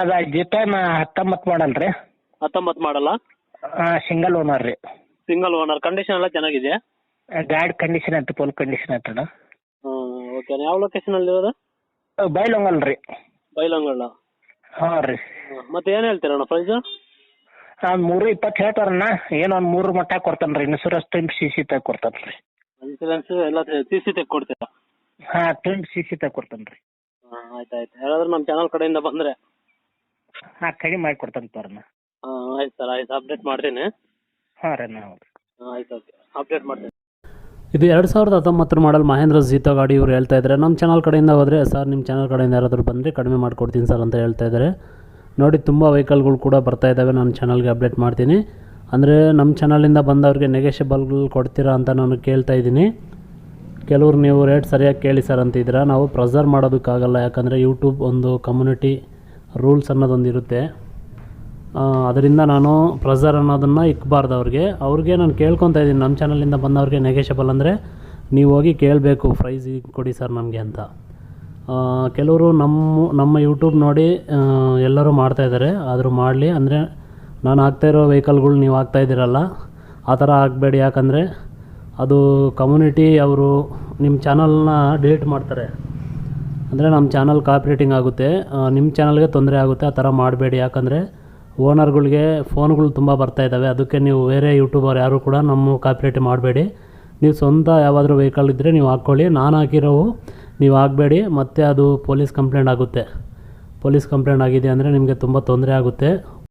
ಅದ ಜಿಟನ್ ಹತ್ತೊಂಬತ್ತು ಮಾಡಲ್ ರೀ. ಹತ್ತೊಂಬತ್ತು ಮಾಡಲ್ಲ? ಸಿಂಗಲ್ ಓನರ್ ರೀ. ಸಿಂಗಲ್ ಓನರ್ ಕಂಡೀಷನ್ ಎಲ್ಲ ಚೆನ್ನಾಗಿದೆ ಗಾಡಿ ಕಂಡೀಷನ್ ಐತೆ ಫುಲ್ ಕಂಡೀಷನ್ ಅಣ್ಣ. ಓಕೆ ಯಾವ ಲೊಕೇಶನ್ ಅಲ್ಲಿ ಇರೋದು? ಬೈಲೊಂಗಲ್ ರೀ. ಬೈಲಂಗಲ್ ಹಾಂ ರೀ. ಮತ್ತೆ ಏನು ಹೇಳ್ತೀರಣ್ಣ ಪ್ರೈಸ್ ಒಂದು ಮೂರು ಇಪ್ಪತ್ತು ಹೇಳ್ತಾರಣ್ಣ ಏನೋ ಒಂದು ಮೂರು ಮಟ್ಟ ಕೊಡ್ತಾನೆ ರೀ. ಇನ್ಸೂರೆನ್ಸ್ ಟ್ವೆಂಟಿ ಸಿ ಸಿ ತಗ ಕೊಡ್ತಾನೆ ರೀ. ಇನ್ಸೂರೆನ್ಸ್ ಎಲ್ಲ ಸಿ ಸಿ ತೆಗೆ ಕೊಡ್ತೀರಾ? ಹಾಂ ಟ್ವೆಂಟಿ ಸಿ ಸಿ ತಗ ಕೊಡ್ತಾನೆ ರೀ. ಹಾಂ ಆಯ್ತು ಆಯ್ತು. ಯಾರಾದ್ರೂ ನಮ್ಮ ಚಾನಲ್ ಕಡೆಯಿಂದ ಬಂದರೆ ಹಾಂ ಕಡಿಮೆ ಮಾಡಿ ಕೊಡ್ತಾನೆ ತೋರಣ್ಣ ಹಾಂ ಆಯ್ತು ಸರ್ ಆಯ್ತು. ಅಪ್ಡೇಟ್ ಮಾಡ್ತೀನಿ. ಹಾಂ ರೀ ನಾವು ಹಾಂ ಆಯ್ತು ಓಕೆ. ಅಪ್ಡೇಟ್ ಮಾಡ್ತೀನಿ. ಇದು ಎರಡು ಸಾವಿರದ ಹತ್ತೊಂಬತ್ತರ ಮಾಡಲ್ ಮಹೇಂದ್ರ ಜೀತೋ ಗಾಡಿ ಇವರು ಹೇಳ್ತಾ ಇದ್ದಾರೆ ನಮ್ಮ ಚಾನಲ್ ಕಡೆಯಿಂದ ಹೋದರೆ ಸರ್ ನಿಮ್ಮ ಚಾನಲ್ ಕಡೆಯಿಂದ ಯಾರಾದರೂ ಬಂದರೆ ಕಡಿಮೆ ಮಾಡಿಕೊಡ್ತೀನಿ ಸರ್ ಅಂತ ಹೇಳ್ತಾ ಇದ್ದಾರೆ ನೋಡಿ ತುಂಬ ವೆಹಿಕಲ್ಗಳು ಕೂಡ ಬರ್ತಾ ಇದ್ದಾವೆ ನನ್ನ ಚಾನಲ್ಗೆ ಅಪ್ಡೇಟ್ ಮಾಡ್ತೀನಿ. ಅಂದರೆ ನಮ್ಮ ಚಾನಲಿಂದ ಬಂದವ್ರಿಗೆ ನೆಗೆಷಬಲ್ಗಳು ಕೊಡ್ತೀರಾ ಅಂತ ನಾನು ಕೇಳ್ತಾ ಇದ್ದೀನಿ. ಕೆಲವ್ರು ನೀವು ರೇಟ್ ಸರಿಯಾಗಿ ಕೇಳಿ ಸರ್ ಅಂತಿದ್ದೀರಾ. ನಾವು ಪ್ರೆಸರ್ ಮಾಡೋದಕ್ಕಾಗಲ್ಲ. ಯಾಕಂದರೆ ಯೂಟ್ಯೂಬ್ ಒಂದು ಕಮ್ಯುನಿಟಿ ರೂಲ್ಸ್ ಅನ್ನೋದೊಂದು ಇರುತ್ತೆ ಅದರಿಂದ ನಾನು ಪ್ರೆಸರ್ ಅನ್ನೋದನ್ನು ಇಕ್ಬಾರ್ದು ಅವ್ರಿಗೆ. ಅವ್ರಿಗೆ ನಾನು ಕೇಳ್ಕೊತಾ ಇದ್ದೀನಿ. ನಮ್ಮ ಚಾನಲಿಂದ ಬಂದವ್ರಿಗೆ ನೆಗೆಷಬಲ್ ಅಂದರೆ ನೀವು ಹೋಗಿ ಕೇಳಬೇಕು ಪ್ರೈಸ್ ಕೊಡಿ ಸರ್ ನಮಗೆ ಅಂತ. ಕೆಲವರು ನಮ್ಮ ನಮ್ಮ ಯೂಟ್ಯೂಬ್ ನೋಡಿ ಎಲ್ಲರೂ ಮಾಡ್ತಾಯಿದ್ದಾರೆ ಆದರೂ ಮಾಡಲಿ. ಅಂದರೆ ನಾನು ಆಗ್ತಾ ಇರೋ ವೆಹಿಕಲ್ಗಳು ನೀವು ಆಗ್ತಾ ಇದ್ದೀರಲ್ಲ, ಆ ಥರ ಆಗಬೇಡಿ. ಯಾಕಂದರೆ ಅದು ಕಮ್ಯುನಿಟಿ ಅವರು ನಿಮ್ಮ ಚಾನಲ್ನ ಡಿಲೀಟ್ ಮಾಡ್ತಾರೆ. ಅಂದರೆ ನಮ್ಮ ಚಾನಲ್ ಕಾಪ್ರೇಟಿಂಗ್ ಆಗುತ್ತೆ. ನಿಮ್ಮ ಚಾನಲ್ಗೆ ತೊಂದರೆ ಆಗುತ್ತೆ, ಆ ಥರ ಮಾಡಬೇಡಿ. ಯಾಕಂದರೆ ಓನರ್ಗಳಿಗೆ ಫೋನ್ಗಳು ತುಂಬ ಬರ್ತಾ ಇದ್ದಾವೆ ಅದಕ್ಕೆ ನೀವು ಬೇರೆ ಯೂಟ್ಯೂಬರ್ ಯಾರು ಕೂಡ ನಮ್ಮ ಕಾಪ್ರೇಟ್ ಮಾಡಬೇಡಿ. ನೀವು ಸ್ವಂತ ಯಾವಾದರೂ ವೆಹಿಕಲ್ ಇದ್ದರೆ ನೀವು ಹಾಕ್ಕೊಳ್ಳಿ. ನಾನು ಹಾಕಿರೋವು ನೀವು ಹಾಕಬೇಡಿ. ಮತ್ತು ಅದು ಪೊಲೀಸ್ ಕಂಪ್ಲೇಂಟ್ ಆಗುತ್ತೆ. ಪೊಲೀಸ್ ಕಂಪ್ಲೇಂಟ್ ಆಗಿದೆ ಅಂದರೆ ನಿಮಗೆ ತುಂಬ ತೊಂದರೆ ಆಗುತ್ತೆ.